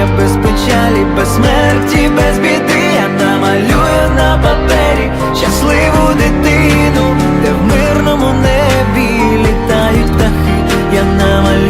без без печалі, без смерті, без біди. Я намалюю на папері щасливу дитину, де в мирному небі літають птахи. Я намалюю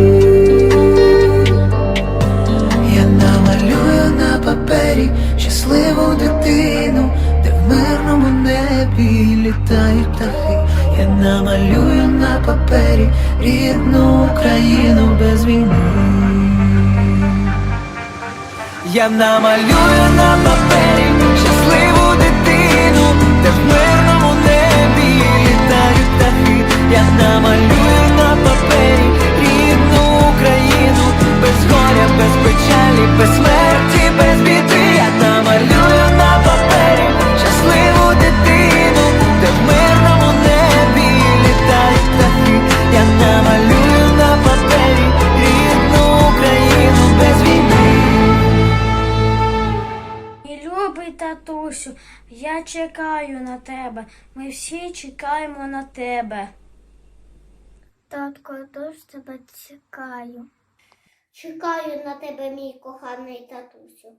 Щасливу дитину, де в мирному небі літають птахи. Я намалюю на папері рідну Україну без війни. Я намалюю на папері щасливу татусю, я чекаю на тебе. Ми всі чекаємо на тебе. Татко, дуже тебе чекаю. Чекаю на тебе, мій коханий татусю.